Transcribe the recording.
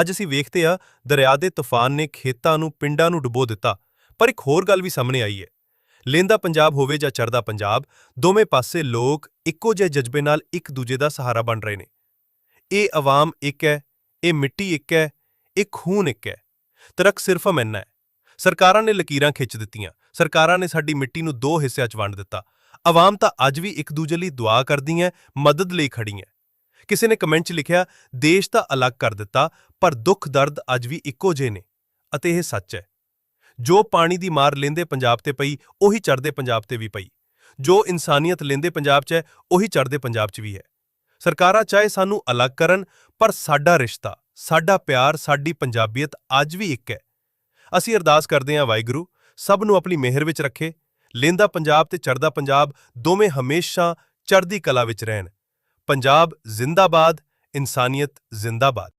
ਅੱਜ ਅਸੀਂ ਵੇਖਦੇ ਆ ਦਰਿਆ ਦੇ ਤੂਫਾਨ ਨੇ ਖੇਤਾਂ ਨੂੰ, ਪਿੰਡਾਂ ਨੂੰ ਡੁਬੋ ਦਿੱਤਾ। ਪਰ ਇੱਕ ਹੋਰ ਗੱਲ ਵੀ ਸਾਹਮਣੇ ਆਈ ਹੈ। ਲੈਂਦਾ ਪੰਜਾਬ ਹੋਵੇ ਜਾਂ ਚੜਦਾ ਪੰਜਾਬ, ਦੋਵੇਂ ਪਾਸੇ ਲੋਕ ਇੱਕੋ ਜਿਹੇ ਜਜ਼ਬੇ ਨਾਲ ਇੱਕ ਦੂਜੇ ਦਾ ਸਹਾਰਾ ਬਣ ਰਹੇ ਨੇ। ਇਹ ਆਵਾਮ ਇੱਕ ਹੈ, ਇਹ ਮਿੱਟੀ ਇੱਕ ਹੈ, ਇਹ ਖੂਨ ਇੱਕ ਹੈ। ਤਰਕ ਸਿਰਫ ਅਮੈਨਾ ਹੈ। ਸਰਕਾਰਾਂ ਨੇ ਲਕੀਰਾਂ ਖਿੱਚ ਦਿੱਤੀਆਂ। ਸਰਕਾਰਾਂ ਨੇ ਸਾਡੀ ਮਿੱਟੀ ਨੂੰ ਦੋ ਹਿੱਸਿਆਂ 'ਚ ਵੰਡ ਦਿੱਤਾ। ਆਵਾਮ ਤਾਂ ਅੱਜ ਵੀ ਇੱਕ ਦੂਜੇ ਲਈ ਦੁਆ ਕਰਦੀ ਹੈ ਮਦਦ ਲਈ ਖੜੀ ਹੈ। ਕਿਸੇ ਨੇ ਕਮੈਂਟ 'ਚ ਲਿਖਿਆ, ਦੇਸ਼ ਤਾਂ ਅਲੱਗ ਕਰ ਦਿੱਤਾ, ਪਰ ਦੁੱਖ ਦਰਦ ਅੱਜ ਵੀ ਇੱਕੋ ਜਿਹੇ ਨੇ। ਅਤੇ ਇਹ ਸੱਚ ਹੈ। ਜੋ ਪਾਣੀ ਦੀ ਮਾਰ ਲੈਂਦੇ ਪੰਜਾਬ ਤੇ ਪਈ, ਉਹੀ ਚੜ੍ਹਦੇ ਪੰਜਾਬ ਤੇ ਵੀ ਪਈ। ਜੋ ਇਨਸਾਨੀਅਤ ਲੈਂਦੇ ਪੰਜਾਬ 'ਚ ਹੈ, ਉਹੀ ਚੜ੍ਹਦੇ ਪੰਜਾਬ 'ਚ ਵੀ ਹੈ। ਸਰਕਾਰਾਂ ਚਾਹੇ ਸਾਨੂੰ ਅਲੱਗ ਕਰਨ, ਪਰ ਸਾਡਾ ਰਿਸ਼ਤਾ, ਸਾਡਾ ਪਿਆਰ, ਸਾਡੀ ਪੰਜਾਬੀਅਤ ਅੱਜ ਵੀ ਇੱਕ ਹੈ। ਅਸੀਂ ਅਰਦਾਸ ਕਰਦੇ ਹਾਂ, ਵਾਹਿਗੁਰੂ, ਸਭ ਨੂੰ ਆਪਣੀ ਮਿਹਰ ਵਿੱਚ ਰੱਖੇ। ਲੈਂਦਾ ਪੰਜਾਬ ਤੇ ਚੜ੍ਹਦਾ ਪੰਜਾਬ, ਦੋਵੇਂ ਹਮੇਸ਼ਾ ਚੜ੍ਹਦੀ ਕਲਾ ਵਿੱਚ ਰਹਿਣ। ਪੰਜਾਬ ਜ਼ਿੰਦਾਬਾਦ ਇਨਸਾਨੀਅਤ ਜ਼ਿੰਦਾਬਾਦ।